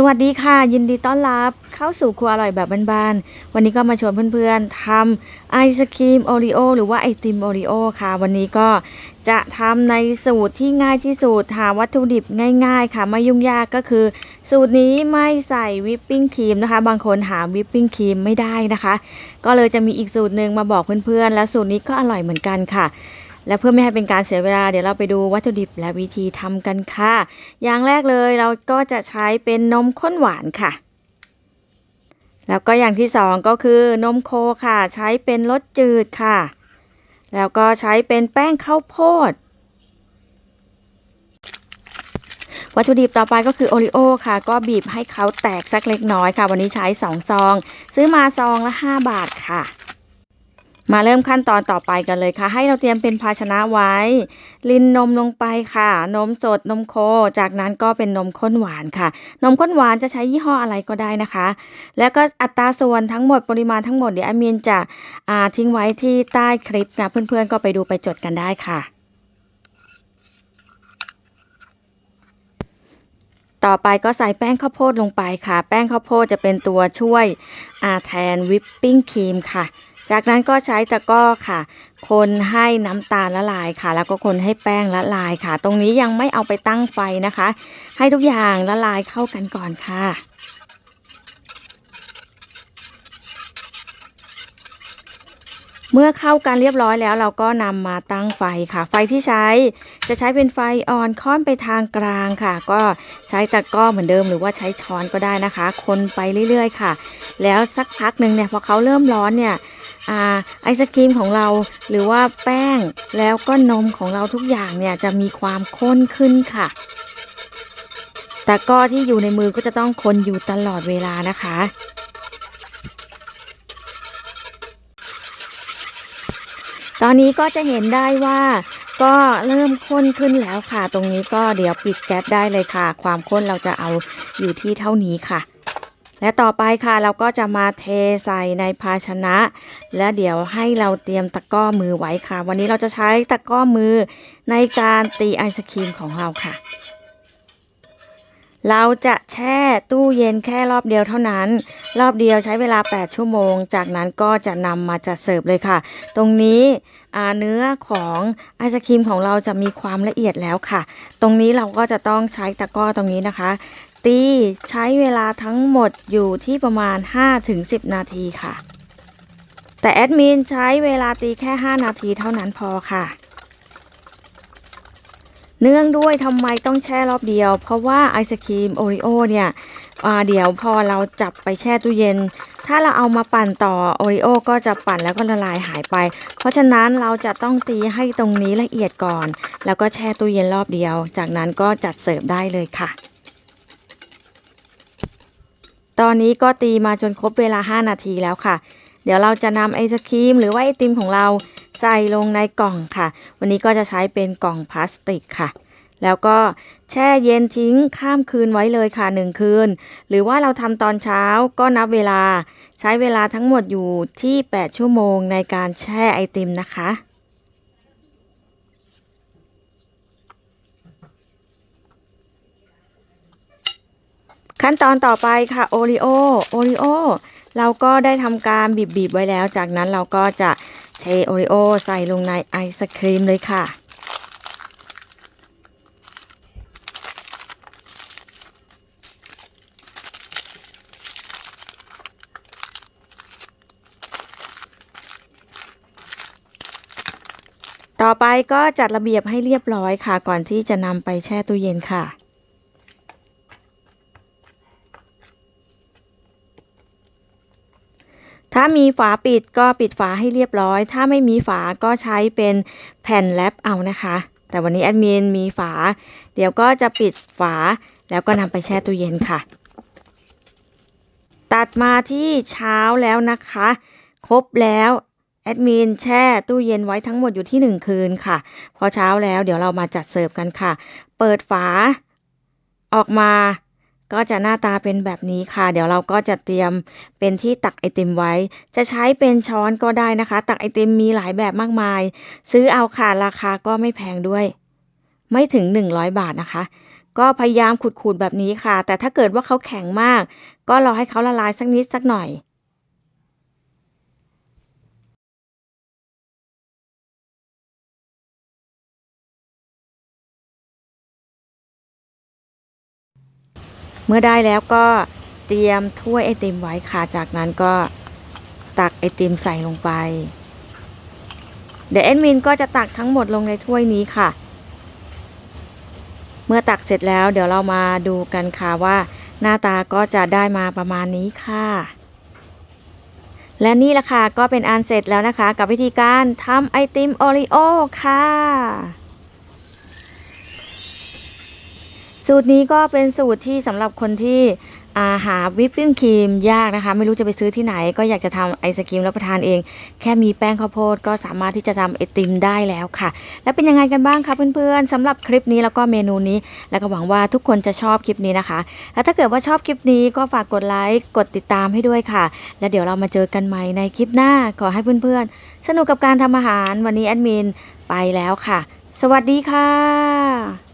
สวัสดีค่ะ ยินดีต้อนรับเข้าสู่ครัวอร่อยแบบบ้านๆวันนี้ก็มาชวนเพื่อนๆทำไอศครีมโอรีโอหรือว่าไอติมโอรีโอค่ะ วันนี้ก็จะทำในสูตรที่ง่ายที่สุดหาวัตถุดิบง่าย ๆ ค่ะไม่ยุ่งยากก็คือ สูตรนี้ไม่ใส่วิปปิ้งครีมนะคะ บางคนหาวิปปิ้งครีมไม่ได้นะคะ ก็เลยจะมีอีกสูตรหนึ่งมาบอกเพื่อนๆ แล้วสูตรนี้ก็อร่อยเหมือนกันค่ะ และเพื่อไม่ให้เป็นการเสียเวลาเดี๋ยวเราไปดูวัตถุดิบและวิธีทำกันค่ะ อย่างแรกเลยเราก็จะใช้เป็นนมข้นหวานค่ะ แล้วก็อย่างที่สองก็คือนมโคค่ะ ใช้เป็นรสจืดค่ะ แล้วก็ใช้เป็นแป้งข้าวโพดวัตถุดิบต่อไปก็คือโอริโอค่ะ ก็บีบให้เขาแตกสักเล็กน้อยค่ะ วันนี้ใช้ 2 ซอง ซื้อมาซองละ 5 บาทค่ะ มาเริ่มขั้นตอนต่อไปกันเลยค่ะ ให้เราเตรียมเป็นภาชนะไว้ ลินนมลงไปค่ะ นมสดนมโค จากนั้นก็เป็นนมข้นหวานค่ะ นมข้นหวานจะใช้ยี่ห้ออะไรก็ได้นะคะ แล้วก็อัตราส่วนทั้งหมดปริมาณทั้งหมดเดี๋ยวอดมินจะทิ้งไว้ที่ใต้คลิปนะเพื่อนๆก็ไปดูไปจดกันได้ค่ะต่อไปก็ใส่แป้งข้าวโพดลงไปค่ะ แป้งข้าวโพดจะเป็นตัวช่วยอาแทนวิปปิ้งครีมค่ะ จากนั้นก็ใช้ตะกร้อค่ะ คนให้น้ำตาลละลายค่ะ แล้วก็คนให้แป้งละลายค่ะ ตรงนี้ยังไม่เอาไปตั้งไฟนะคะ ให้ทุกอย่างละลายเข้ากันก่อนค่ะเมื่อเข้ากันเรียบร้อยแล้วเราก็นำมาตั้งไฟค่ะ ไฟที่ใช้จะใช้เป็นไฟอ่อนค่อนไปทางกลางค่ะ ก็ ใช้ตะกร้อเหมือนเดิมหรือว่าใช้ช้อนก็ได้นะคะ คนไปเรื่อยๆค่ะ แล้วสักพักหนึ่งเนี่ยพอเขาเริ่มร้อนเนี่ยอไอศครีมของเราหรือว่าแป้งแล้วก็นมของเราทุกอย่างเนี่ยจะมีความข้นขึ้นค่ะ ตะกร้อที่อยู่ในมือก็จะต้องคนอยู่ตลอดเวลานะคะตอนนี้ก็จะเห็นได้ว่า ก็เริ่มข้นขึ้นแล้วค่ะ ตรงนี้ก็เดี๋ยวปิดแก๊สได้เลยค่ะ ความข้นเราจะเอาอยู่ที่เท่านี้ค่ะ และต่อไปค่ะเราก็จะมาเทใส่ในภาชนะ และเดี๋ยวให้เราเตรียมตะกร้อมือไว้ค่ะ วันนี้เราจะใช้ตะกร้อมือในการตีไอศครีมของเราค่ะ เราจะแช่ตู้เย็นแค่รอบเดียวเท่านั้น รอบเดียวใช้เวลา 8 ชั่วโมง จากนั้นก็จะนำมาจัดเสิร์ฟเลยค่ะ ตรงนี้เนื้อของไอศครีมของเราจะมีความละเอียดแล้วค่ะ ตรงนี้เราก็จะต้องใช้ตะกร้อตรงนี้นะคะ ตีใช้เวลาทั้งหมดอยู่ที่ประมาณ 5-10 นาทีค่ะ แต่แอดมินใช้เวลาตีแค่ 5 นาทีเท่านั้นพอค่ะ เนื่องด้วยทำไมต้องแช่รอบเดียว เพราะว่าไอศครีมโอริโอเนี่ยอ่าเดี๋ยวพอเราจับไปแช่ตู้เย็น ถ้าเราเอามาปั่นต่อโอริโอก็จะปั่นแล้วก็ละลายหายไป เพราะฉะนั้นเราจะต้องตีให้ตรงนี้ละเอียดก่อน แล้วก็แช่ตู้เย็นรอบเดียว จากนั้นก็จัดเสิร์ฟได้เลยค่ะ ตอนนี้ก็ตีมาจนครบเวลา 5 นาทีแล้วค่ะ เดี๋ยวเราจะนำไอศครีมหรือว่าไอติมของเรา ใส่ลงในกล่องค่ะ วันนี้ก็จะใช้เป็นกล่องพลาสติกค่ะ แล้วก็แช่เย็นทิ้งข้ามคืนไว้เลยค่ะหนึ่งคืน หรือว่าเราทำตอนเช้าก็นับเวลา ใช้เวลาทั้งหมดอยู่ที่ 8 ชั่วโมงในการแช่ไอติมนะคะขั้นตอนต่อไปค่ะโอริโอโอริโอเราก็ได้ทำการบีบๆไว้แล้ว จากนั้นเราก็จะ เทโอริโอใส่ลงในไอศครีมเลยค่ะ ต่อไปก็จัดระเบียบให้เรียบร้อยค่ะ ก่อนที่จะนำไปแช่ตู้เย็นค่ะ ถ้ามีฝาปิดก็ปิดฝาให้เรียบร้อย ถ้าไม่มีฝาก็ใช้เป็นแผ่นแรปเอานะคะ แต่วันนี้แอดมินมีฝา เดี๋ยวก็จะปิดฝาแล้วก็นำไปแช่ตู้เย็นค่ะ ตัดมาที่เช้าแล้วนะคะ ครบแล้วแอดมินแช่ตู้เย็นไว้ทั้งหมดอยู่ที่ 1 คืนค่ะ พอเช้าแล้วเดี๋ยวเรามาจัดเสิร์ฟกันค่ะ เปิดฝาออกมา ก็จะหน้าตาเป็นแบบนี้ค่ะ เดี๋ยวเราก็จะเตรียมเป็นที่ตักไอติมไว้ จะใช้เป็นช้อนก็ได้นะคะ ตักไอติมมีหลายแบบมากมาย ซื้อเอาค่ะราคาก็ไม่แพงด้วย ไม่ถึง 100 บาทนะคะ ก็พยายามขูดๆแบบนี้ค่ะ แต่ถ้าเกิดว่าเขาแข็งมาก ก็รอให้เขาละลายสักนิดสักหน่อย เมื่อได้แล้วก็เตรียมถ้วยไอติมไว้ค่ะ จากนั้นก็ตักไอติมใส่ลงไป เดี๋ยวแอดมินก็จะตักทั้งหมดลงในถ้วยนี้ค่ะ เมื่อตักเสร็จแล้วเดี๋ยวเรามาดูกันค่ะว่า หน้าตาก็จะได้มาประมาณนี้ค่ะ และนี่ละค่ะก็เป็นอันเสร็จแล้วนะคะ กับวิธีการทำไอติมโอริโอค่ะ สูตรนี้ก็เป็นสูตรที่สำหรับคนที่าหาวิปปิ้งครีมยากนะคะ ไม่รู้จะไปซื้อที่ไหน ก็อยากจะทำไอศกรีมรับประทานเอง แค่มีแป้งข้าวโพดก็สามารถที่จะทำไอติมได้แล้วค่ะ แล้วเป็นยังไงกันบ้างคะเพื่อนๆสำหรับคลิปนี้แล้วก็เมนูนี้ แล้วก็หวังว่าทุกคนจะชอบคลิปนี้นะคะ แล้วถ้าเกิดว่าชอบคลิปนี้ก็ฝากกดไลค์กดติดตามให้ด้วยค่ะ แล้วเดี๋ยวเรามาเจอกันใหม่ในคลิปหน้าขอให้เพื่อนๆสนุกกับการทำอาหารวันนี้แอดมินไปแล้วค่ะ สวัสดีค่ะ